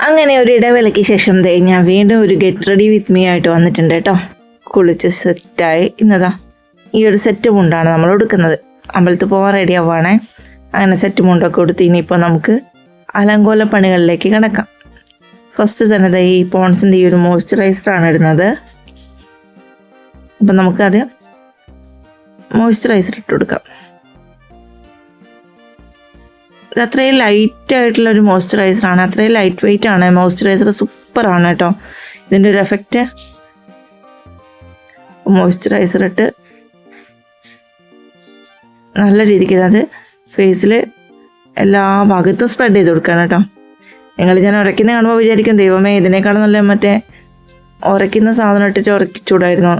അങ്ങനെ ഒരു ഇടവേളയ്ക്ക് ശേഷം ദേ ഞാൻ വീണ്ടും ഒരു ഗെറ്റ് റെഡി വിത്ത് മീ ആയിട്ട് വന്നിട്ടുണ്ട് കേട്ടോ കുളിച്ച് സെറ്റായി ഇന്നതാ ഈ ഒരു സെറ്റ് മുണ്ടാണ് നമ്മൾ എടുക്കുന്നത്. അമ്പലത്തിൽ പോകാൻ റെഡി ആവുകയാണേ അങ്ങനെ സെറ്റ് മുണ്ടൊക്കെ കൊടുത്ത് ഇനിയിപ്പോൾ നമുക്ക് അലങ്കോല പണികളിലേക്ക് കിടക്കാം. ഫസ്റ്റ് തന്നെ ഈ പോൺസിന്റെ ഈ ഒരു മോയ്സ്ചറൈസറാണ് ഇടുന്നത്. അപ്പം നമുക്കത് മോയ്സ്ചറൈസർ ഇട്ട് കൊടുക്കാം. അത്രയും ലൈറ്റ് ആയിട്ടുള്ള ഒരു മോയ്സ്ചറൈസർ ആണ്. അത്രയും ലൈറ്റ് വെയിറ്റ് ആണ്. മോയ്സ്ചറൈസർ സൂപ്പർ ആണ് കേട്ടോ. ഇതിന്റെ ഒരു എഫക്റ്റ് മോയ്സ്ചറൈസർ ഇട്ട് നല്ല രീതിക്ക് അത് ഫേസിൽ എല്ലാ ഭാഗത്തും സ്പ്രെഡ് ചെയ്ത് കൊടുക്കണം കേട്ടോ. നിങ്ങൾ ഞാൻ ഉരയ്ക്കുന്ന കാണുമ്പോൾ വിചാരിക്കും ദൈവമേ ഇതിനേക്കാളും നല്ല മറ്റേ ഉരയ്ക്കുന്ന സാധനം ഇട്ടിട്ട് ഉരക്കിച്ചൂടായിരുന്നു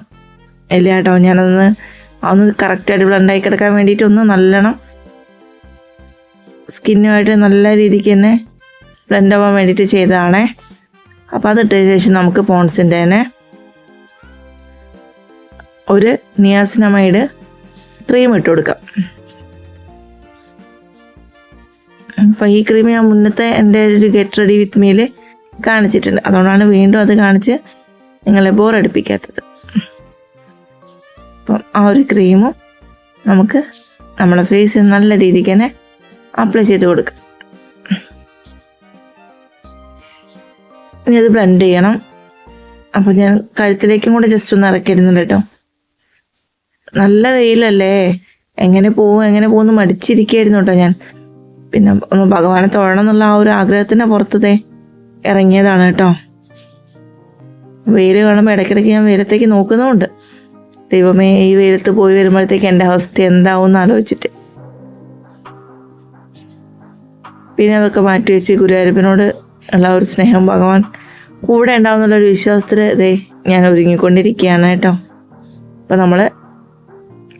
ഇല്ല കേട്ടോ ഞാനതൊന്ന് അതൊന്ന് കറക്റ്റായിട്ട് ബ്ലണ്ടായി കിടക്കാൻ വേണ്ടിയിട്ടൊന്ന് നല്ലോണം സ്കിന്നുമായിട്ട് നല്ല രീതിക്ക് തന്നെ ബ്ലെൻഡ് ആവാൻ വേണ്ടിയിട്ട് ചെയ്തതാണേ. അപ്പോൾ അതിട്ടതിന് ശേഷം നമുക്ക് പോൺസിന്റെ തന്നെ ഒരു നിയാസിനമൈഡ് ക്രീം ഇട്ട് കൊടുക്കാം. അപ്പോൾ ഈ ക്രീം ഞാൻ മുന്നത്തെ എന്റെ ഒരു ഗെറ്റ് റെഡി വിത്ത് മീൽ കാണിച്ചിട്ടുണ്ട്. അതുകൊണ്ടാണ് വീണ്ടും അത് കാണിച്ച് നിങ്ങളെ ബോറടിപ്പിക്കാത്തത് അപ്പം ആ ഒരു ക്രീമും നമുക്ക് നമ്മുടെ ഫേസ് നല്ല രീതിക്ക് തന്നെ അപ്ലൈ ചെയ്ത് കൊടുക്കുക ഇനി അത് ബ്ലെൻഡ് ചെയ്യണം. അപ്പോൾ ഞാൻ കഴുത്തിലേക്കും കൂടെ ജസ്റ്റ് ഒന്ന് ഇറക്കിയിരുന്നില്ല കേട്ടോ. നല്ല വെയിലല്ലേ? എങ്ങനെ പോവും എങ്ങനെ പോകുമെന്ന് മടിച്ചിരിക്കുകയായിരുന്നു കേട്ടോ ഞാൻ. പിന്നെ ഒന്ന് ഭഗവാനെ തൊഴണം എന്നുള്ള ആ ഒരു ആഗ്രഹത്തിന്റെ പുറത്തതേ ഇറങ്ങിയതാണ് കേട്ടോ. വെയിൽ കാണുമ്പോൾ ഇടയ്ക്കിടയ്ക്ക് ഞാൻ വെയിലത്തേക്ക് നോക്കുന്നുമുണ്ട് ദൈവമേ ഈ വെയിലത്ത് പോയി വരുമ്പോഴത്തേക്ക് എന്റെ അവസ്ഥ എന്താവും എന്ന് ആലോചിച്ചിട്ട്. പിന്നെ അതൊക്കെ മാറ്റി വെച്ച് ഗുരുവായൂരപ്പനോട് ഉള്ള ഒരു സ്നേഹം ഭഗവാൻ കൂടെ ഉണ്ടാവുന്നുള്ളൊരു വിശ്വാസത്തിൽ ദേ ഞാൻ ഒരുങ്ങിക്കൊണ്ടിരിക്കുകയാണ് കേട്ടോ. അപ്പോൾ നമ്മൾ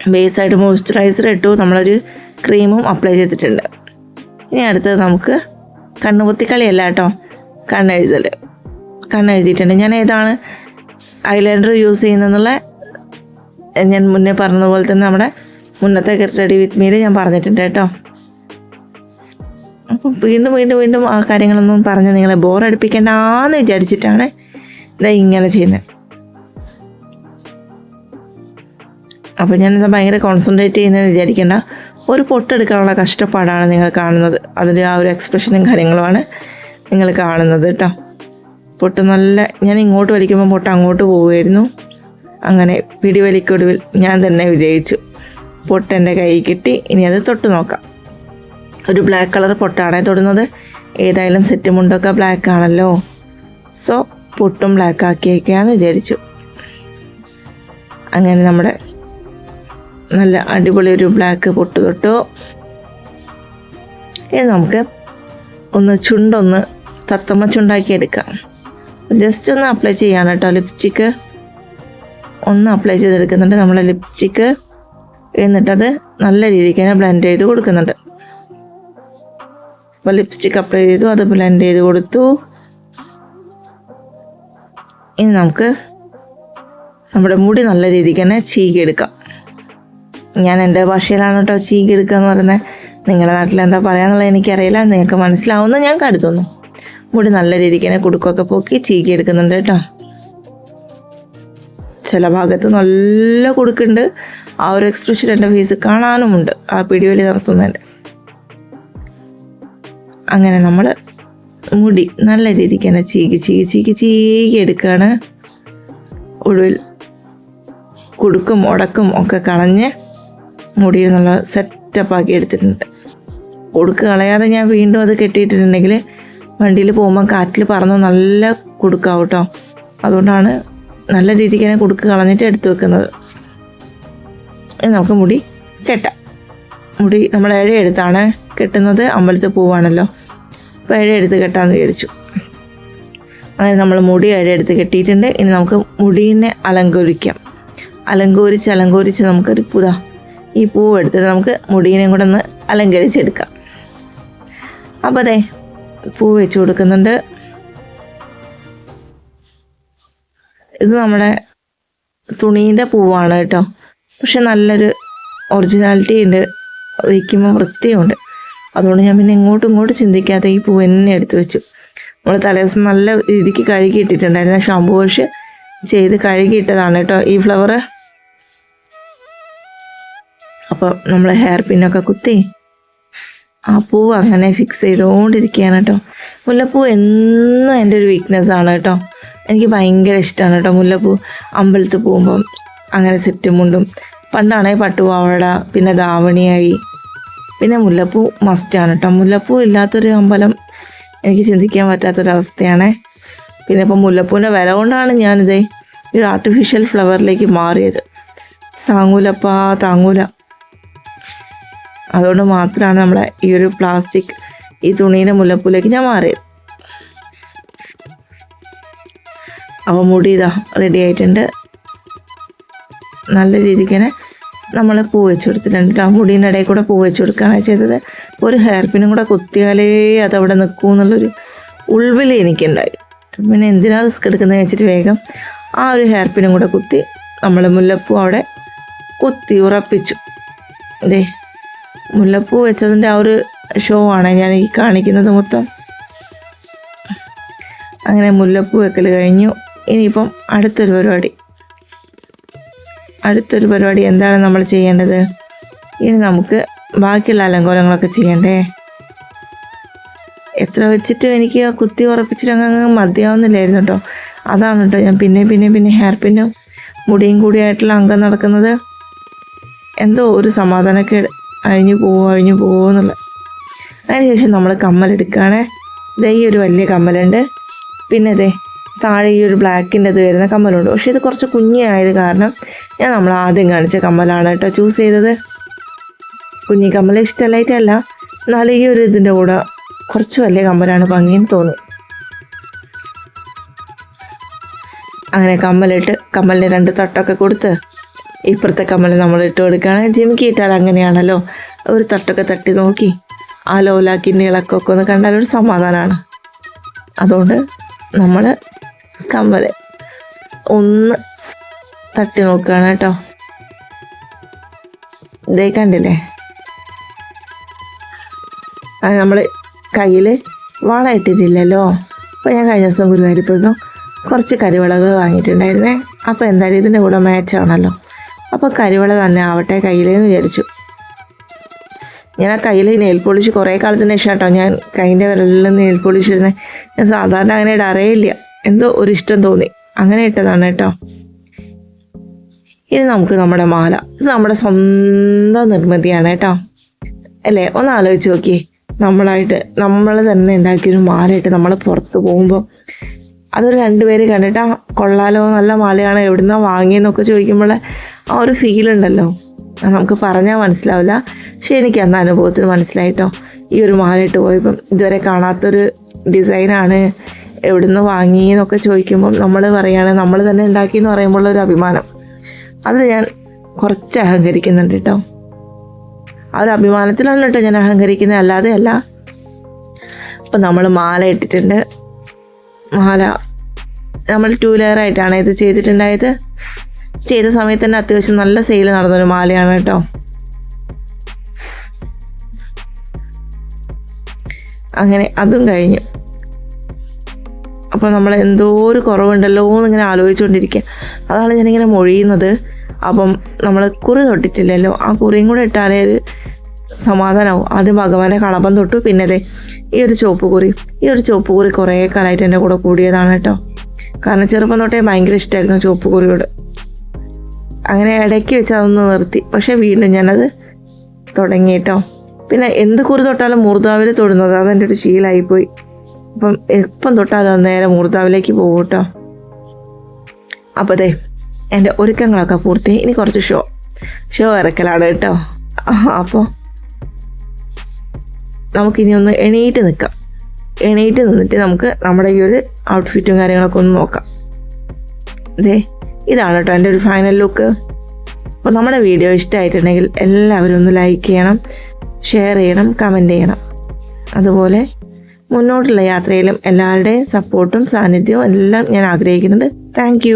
ബേസായിട്ട് മോയ്സ്ചറൈസർ ഇട്ടു. നമ്മളൊരു ക്രീമും അപ്ലൈ ചെയ്തിട്ടുണ്ട്. ഇനി അടുത്തത് നമുക്ക് കണ്ണുപൊത്തിക്കളിയല്ല കേട്ടോ. കണ്ണെഴുതൽ കണ്ണെഴുതിയിട്ടുണ്ട്. ഞാൻ ഏതാണ് ഐലൈനർ യൂസ് ചെയ്യുന്നതെന്നുള്ള ഞാൻ മുന്നേ പറഞ്ഞതുപോലെ തന്നെ നമ്മുടെ മുന്നത്തെ റെഡി വിത്ത് മീൽ ഞാൻ പറഞ്ഞിട്ടുണ്ട് കേട്ടോ. അപ്പം വീണ്ടും വീണ്ടും വീണ്ടും ആ കാര്യങ്ങളൊന്നും പറഞ്ഞ് നിങ്ങളെ ബോറടിപ്പിക്കേണ്ടെന്ന് വിചാരിച്ചിട്ടാണ് ഇതാ ഇങ്ങനെ ചെയ്യുന്നത് ഞാൻ ഞാനിത് ഭയങ്കര കോൺസെൻട്രേറ്റ് ചെയ്യുന്നത് വിചാരിക്കേണ്ട. ഒരു പൊട്ടെടുക്കാനുള്ള കഷ്ടപ്പാടാണ് നിങ്ങൾ കാണുന്നത്. അതിൽ ആ ഒരു എക്സ്പ്രഷനും കാര്യങ്ങളുമാണ് നിങ്ങൾ കാണുന്നത് കേട്ടോ. പൊട്ട് നല്ല ഞാൻ ഇങ്ങോട്ട് വലിക്കുമ്പോൾ പൊട്ട് അങ്ങോട്ട് പോവുമായിരുന്നു അങ്ങനെ പിടിവലിക്കൊടുവിൽ ഞാൻ തന്നെ വിജയിച്ചു. പൊട്ട് എന്റെ കൈ കിട്ടി. ഇനി അത് തൊട്ട് നോക്കാം. ഒരു ബ്ലാക്ക് കളർ പൊട്ടാണ് തൊടുന്നത്. ഏതായാലും സെറ്റ് മുണ്ടൊക്കെ ബ്ലാക്ക് ആണല്ലോ. സോ പൊട്ടും ബ്ലാക്ക് ആക്കിയേക്കാന്ന് വിചാരിച്ചു. അങ്ങനെ നമ്മുടെ നല്ല അടിപൊളി ഒരു ബ്ലാക്ക് പൊട്ട് തൊട്ടു. ഇനി നമുക്ക് ഒന്ന് ചുണ്ടൊന്ന് തത്തമ്മ ചുണ്ടാക്കി എടുക്കാം. ജസ്റ്റ് ഒന്ന് അപ്ലൈ ചെയ്യാണ് കേട്ടോ ലിപ്സ്റ്റിക്ക് ഒന്ന് അപ്ലൈ ചെയ്തെടുക്കുന്നുണ്ട് നമ്മളെ ലിപ്സ്റ്റിക്ക് എന്നിട്ടത് നല്ല രീതിക്ക് തന്നെ ബ്ലെൻഡ് ചെയ്ത് കൊടുക്കുന്നുണ്ട്. അപ്പോൾ ലിപ്സ്റ്റിക്ക് അപ്ലൈ ചെയ്തു അത് ബ്ലെൻഡ് ചെയ്ത് കൊടുത്തു. ഇനി നമുക്ക് നമ്മുടെ മുടി നല്ല രീതിക്ക് തന്നെ ചീകി എടുക്കാം. ഞാൻ എന്റെ ഭാഷയിലാണ് കേട്ടോ ചീകി എടുക്കുക എന്ന് പറയുന്നത്. നിങ്ങളുടെ നാട്ടിൽ എന്താ പറയാന്നുള്ളത് എനിക്കറിയില്ല. നിങ്ങൾക്ക് മനസ്സിലാവുമെന്ന് ഞാൻ കരുതുന്നു. മുടി നല്ല രീതിക്ക് തന്നെ കുടുക്കൊക്കെ പോക്കി ചീകി എടുക്കുന്നുണ്ട് കേട്ടോ. ചില ഭാഗത്ത് നല്ല കുടുക്കുണ്ട്. ആ ഒരു എക്സ്പ്രഷൻ എന്റെ ഫേസ് കാണാനുമുണ്ട്. ആ പിടിവലി നടത്തുന്നതിന്റെ. അങ്ങനെ നമ്മൾ മുടി നല്ല രീതിക്ക് തന്നെ ചീകി ചീകി ചീകി ചീകി എടുക്കുകയാണ് ഒടുവിൽ കുടുക്കും ഉടക്കും ഒക്കെ കളഞ്ഞ് മുടി നല്ല സെറ്റപ്പ് ആക്കി എടുത്തിട്ടുണ്ട്. കൊടുക്ക് കളയാതെ ഞാൻ വീണ്ടും അത് കെട്ടിയിട്ടിട്ടുണ്ടെങ്കിൽ വണ്ടിയിൽ പോകുമ്പോൾ കാറ്റിൽ പറന്ന് നല്ല കുടുക്കാവും കേട്ടോ അതുകൊണ്ടാണ് നല്ല രീതിക്ക് തന്നെ കുടുക്ക് കളഞ്ഞിട്ട് എടുത്തു വെക്കുന്നത്. നമുക്ക് മുടി കെട്ടാം. മുടി നമ്മൾ ഇഴയെടുത്താണ് കെട്ടുന്നത്. അമ്പലത്തിൽ പോവാണല്ലോ. അപ്പോൾ ഇഴ എടുത്ത് കെട്ടാമെന്ന് വിചാരിച്ചു. അങ്ങനെ നമ്മൾ മുടി ഇഴ എടുത്ത് കെട്ടിയിട്ടുണ്ട്. ഇനി നമുക്ക് മുടീനെ അലങ്കരിക്കാം. അലങ്കരിച്ച് അലങ്കരിച്ച് നമുക്കൊരു പുതാ. ഈ പൂവ് എടുത്തിട്ട് നമുക്ക് മുടീനെയും കൂടെ ഒന്ന് അലങ്കരിച്ചെടുക്കാം. അപ്പോൾ അതെ പൂ വെച്ച് കൊടുക്കുന്നുണ്ട്. ഇത് നമ്മുടെ തുണീന്റെ പൂവാണ് കേട്ടോ. പക്ഷെ നല്ലൊരു ഒറിജിനാലിറ്റി ഉണ്ട് വയ്ക്കുമ്പോൾ വൃത്തിയുണ്ട്. അതുകൊണ്ട് ഞാൻ പിന്നെ ഇങ്ങോട്ടും ഇങ്ങോട്ടും ചിന്തിക്കാതെ ഈ പൂവ് തന്നെ എടുത്തു വെച്ചു. നമ്മൾ തലേദിവസം നല്ല രീതിക്ക് കഴുകി ഇട്ടിട്ടുണ്ടായിരുന്നു. ഷാമ്പു വാഷ് ചെയ്ത് കഴുകി ഇട്ടതാണ് കേട്ടോ ഈ ഫ്ലവർ അപ്പോൾ നമ്മൾ ഹെയർ പിന്നൊക്കെ കുത്തി ആ പൂവ് അങ്ങനെ ഫിക്സ് ചെയ്തുകൊണ്ടിരിക്കുകയാണ് കേട്ടോ. മുല്ലപ്പൂ എന്നും എന്റെ ഒരു വീക്ക്നെസ് ആണ് കേട്ടോ. എനിക്ക് ഭയങ്കര ഇഷ്ടമാണ് കേട്ടോ മുല്ലപ്പൂ. അമ്പലത്തിൽ പോകുമ്പം അങ്ങനെ സെറ്റും മുണ്ടും. പണ്ടാണെങ്കിൽ പട്ടുപാവട പിന്നെ ധാവണിയായി പിന്നെ മുല്ലപ്പൂ മസ്റ്റാണ് കേട്ടോ മുല്ലപ്പൂ ഇല്ലാത്തൊരു അമ്പലം എനിക്ക് ചിന്തിക്കാൻ പറ്റാത്തൊരവസ്ഥയാണ്. പിന്നെ ഇപ്പം മുല്ലപ്പൂവിന്റെ വില കൊണ്ടാണ് ഞാനിത് ഒരു ആർട്ടിഫിഷ്യൽ ഫ്ലവറിലേക്ക് മാറിയത്. താങ്ങൂലപ്പാ താങ്ങൂല. അതുകൊണ്ട് മാത്രമാണ് നമ്മളെ ഈ ഒരു പ്ലാസ്റ്റിക് ഈ തുണീന്റെ മുല്ലപ്പൂലേക്ക് ഞാൻ മാറിയത്. അപ്പോൾ മുടി ഇതാ റെഡി ആയിട്ടുണ്ട്. നല്ല രീതിക്ക് തന്നെ നമ്മൾ പൂ വെച്ച് കൊടുത്തിട്ടുണ്ട് ആ മുടീന്റെ ഇടയിൽ കൂടെ പൂ വെച്ച് കൊടുക്കുകയാണ് ചെയ്തത് ഒരു ഹെയർ പിന്നും കൂടെ കുത്തിയാലേ അതവിടെ നിൽക്കൂ എന്നുള്ളൊരു ഉൾവിളി എനിക്കുണ്ടായി. പിന്നെ എന്തിനാ റിസ്ക് എടുക്കുന്നത് വെച്ചിട്ട് വേഗം ആ ഒരു ഹെയർ പിന്നും കൂടെ കുത്തി നമ്മൾ മുല്ലപ്പൂ അവിടെ കുത്തി ഉറപ്പിച്ചു. അതെ മുല്ലപ്പൂ വെച്ചതിന്റെ ആ ഒരു ഷോ ആണ് ഞാൻ ഈ കാണിക്കുന്നത് മൊത്തം. അങ്ങനെ മുല്ലപ്പൂ വെക്കൽ കഴിഞ്ഞു. ഇനിയിപ്പം അടുത്തൊരു പരിപാടി. അടുത്തൊരു പരിപാടി എന്താണ് നമ്മൾ ചെയ്യേണ്ടത്? ഇനി നമുക്ക് ബാക്കിയുള്ള അലങ്കോലങ്ങളൊക്കെ ചെയ്യണ്ടേ? എത്ര വെച്ചിട്ടും എനിക്ക് കുത്തി ഉറപ്പിച്ചിട്ട് അങ്ങ് മതിയാവുന്നില്ലായിരുന്നു കേട്ടോ. അതാണ് കേട്ടോ ഞാൻ പിന്നെ പിന്നെ പിന്നെ ഹെയർ പിന്നും മുടിയും കൂടിയായിട്ടുള്ള അംഗം നടക്കുന്നത്. എന്തോ ഒരു സമാധാനമൊക്കെ അഴിഞ്ഞു പോവോ അഴിഞ്ഞു പോവോ എന്നുള്ള. അതിനുശേഷം നമ്മൾ കമ്മലെടുക്കുകയാണേ. ഈ ഒരു വലിയ കമ്മലുണ്ട്. പിന്നെ ഇതേ താഴെ ഈ ഒരു ബ്ലാക്കിന്റെ അത് വരുന്ന കമ്മലുണ്ട്. പക്ഷേ ഇത് കുറച്ച് കുഞ്ഞായത് കാരണം ഞാൻ നമ്മൾ ആദ്യം കാണിച്ച കമ്മലാണ് കേട്ടോ ചൂസ് ചെയ്തത്. കുഞ്ഞി കമ്മൽ ഇഷ്ടമല്ലായിട്ടല്ല എന്നാലും ഈ ഒരു ഇതിന്റെ കൂടെ കുറച്ച് വലിയ കമ്മലാണ് ഭംഗിയെന്ന് തോന്നി. അങ്ങനെ കമ്മലിട്ട് കമ്മലിന് രണ്ട് തട്ടൊക്കെ കൊടുത്ത് ഇപ്പുറത്തെ കമ്മൽ നമ്മൾ ഇട്ട് കൊടുക്കുകയാണ്. ജിമിക്ക് ഇട്ടാൽ അങ്ങനെയാണല്ലോ. ഒരു തട്ടൊക്കെ തട്ടി നോക്കി. ആ ലോലാക്കിന്റെ ഇളക്കമൊക്കെ ഒന്ന് കണ്ടാൽ ഒരു സമാധാനമാണ്. അതുകൊണ്ട് നമ്മൾ കമ്മൽ ഒന്ന് തട്ടി നോക്കുകയാണ് കേട്ടോ. ഇതേ കണ്ടില്ലേ? അത് നമ്മൾ കയ്യിൽ വള ഇട്ടിട്ടില്ലല്ലോ. അപ്പോൾ ഞാൻ കഴിഞ്ഞ ദിവസം ഗുരുവായൂരിപ്പോഴും കുറച്ച് കരിവളകൾ വാങ്ങിയിട്ടുണ്ടായിരുന്നേ. അപ്പോൾ എന്തായാലും ഇതിന്റെ കൂടെ മാച്ചാണല്ലോ അപ്പോൾ കരിവള തന്നെ ആവട്ടെ കയ്യിലെന്ന് വിചാരിച്ചു. ഞാൻ ആ കയ്യിൽ നെയിൽ പോളിഷ് കുറേ കാലത്തിന് ശേഷം കേട്ടോ ഞാൻ കൈന്റെ വിരലിൽ നെയിൽ പോളിഷ് ഇരുന്നേ ഞാൻ സാധാരണ അങ്ങനെ ഇടാറേ ഇല്ല. എന്തോ ഒരു ഇഷ്ടം തോന്നി. അങ്ങനെ ഇട്ടതാണ് കേട്ടോ. ഇനി നമുക്ക് നമ്മുടെ മാല. ഇത് നമ്മുടെ സ്വന്തം നിർമ്മിതിയാണ് കേട്ടോ. അല്ലേ? ഒന്ന് ആലോചിച്ച് നോക്കിയേ. നമ്മളായിട്ട് നമ്മൾ തന്നെ ഉണ്ടാക്കിയൊരു മാലയിട്ട് നമ്മൾ പുറത്ത് പോകുമ്പോൾ അതൊരു രണ്ടുപേര് കണ്ടിട്ട് "ആ, കൊള്ളാലോ നല്ല മാലയാണ് എവിടുന്നാ വാങ്ങിയെന്നൊക്കെ ചോദിക്കുമ്പോൾ ആ ഒരു ഫീൽ ഉണ്ടല്ലോ. നമുക്ക് പറഞ്ഞാൽ മനസ്സിലാവില്ല. പക്ഷെ എനിക്ക് അന്ന് അനുഭവത്തിൽ മനസ്സിലായിട്ടോ ഈ ഒരു മാലയിട്ട് പോയപ്പം ഇതുവരെ കാണാത്തൊരു ഡിസൈനാണ് എവിടുന്ന് വാങ്ങി എന്നൊക്കെ ചോദിക്കുമ്പം നമ്മൾ പറയുകയാണ് നമ്മൾ തന്നെ ഉണ്ടാക്കി എന്ന് പറയുമ്പോൾ ഒരു അഭിമാനം. അതിൽ ഞാൻ കുറച്ച് അഹങ്കരിക്കുന്നുണ്ട് കേട്ടോ. ആ ഒരു അഭിമാനത്തിലാണ് കേട്ടോ ഞാൻ അഹങ്കരിക്കുന്നത്. അല്ലാതെ അല്ല. അപ്പം നമ്മൾ മാല ഇട്ടിട്ടുണ്ട്. മാല നമ്മൾ ടു ലെയർ ആയിട്ടാണ് ഇത് ചെയ്തിട്ടുണ്ടായത്. ചെയ്ത സമയത്ത് തന്നെ അത്യാവശ്യം നല്ല സെയിൽ നടന്നൊരു മാലയാണ് കേട്ടോ. അങ്ങനെ അതും കഴിഞ്ഞു. അപ്പോൾ നമ്മൾ എന്തോ ഒരു കുറവുണ്ടല്ലോ എന്നിങ്ങനെ ആലോചിച്ചുകൊണ്ടിരിക്കുക അതാണ് ഞാനിങ്ങനെ മൊഴിയുന്നത്. അപ്പം നമ്മൾ കുറി തൊട്ടിട്ടില്ലല്ലോ. ആ കുറിയും കൂടെ ഇട്ടാലേ ഒരു സമാധാനമാവും ആദ്യം ഭഗവാനെ കളപം തൊട്ടു പിന്നെ ദേ ഈ ഒരു ചുവപ്പ് കുറി. ഈ ഒരു ചുവപ്പ് കുറി കുറേ കാലമായിട്ട് എന്റെ കൂടെ കൂടിയതാണ് കേട്ടോ. കാരണം ചെറുപ്പം തൊട്ടേ ഭയങ്കര ഇഷ്ടമായിരുന്നു ചുവപ്പ് കുറിയോട്. അങ്ങനെ ഇടയ്ക്ക് വെച്ച് അതൊന്ന് നിർത്തി. പക്ഷേ വീണ്ടും ഞാനത് തുടങ്ങി കേട്ടോ. പിന്നെ എന്ത് കുറി തൊട്ടാലും മൂർധാവിൽ തൊടുന്നത് അതെന്റെ ഒരു ശീലമായിപ്പോയി അപ്പം എപ്പം തൊട്ടാലും നേരെ മൂർത്താവിലേക്ക് പോകും കേട്ടോ. അപ്പോൾ അതെ എന്റെ ഒരുക്കങ്ങളൊക്കെ പൂർത്തി. ഇനി കുറച്ച് ഷോ ഷോ ഇറക്കലാണ് കേട്ടോ. അപ്പോൾ നമുക്കിനി ഒന്ന് എണീറ്റ് നിൽക്കാം. എണീറ്റ് നിന്നിട്ട് നമുക്ക് നമ്മുടെ ഈ ഒരു ഔട്ട്ഫിറ്റും കാര്യങ്ങളൊക്കെ ഒന്ന് നോക്കാം. അതെ ഇതാണ് കേട്ടോ എന്റെ ഒരു ഫൈനൽ ലുക്ക് അപ്പോൾ നമ്മുടെ വീഡിയോ ഇഷ്ടമായിട്ടുണ്ടെങ്കിൽ എല്ലാവരും ഒന്ന് ലൈക്ക് ചെയ്യണം ഷെയർ ചെയ്യണം കമന്റ് ചെയ്യണം. അതുപോലെ മുന്നോട്ടുള്ള യാത്രയിലും എല്ലാവരുടെയും സപ്പോർട്ടും സാന്നിധ്യവും എല്ലാം ഞാൻ ആഗ്രഹിക്കുന്നുണ്ട്. താങ്ക്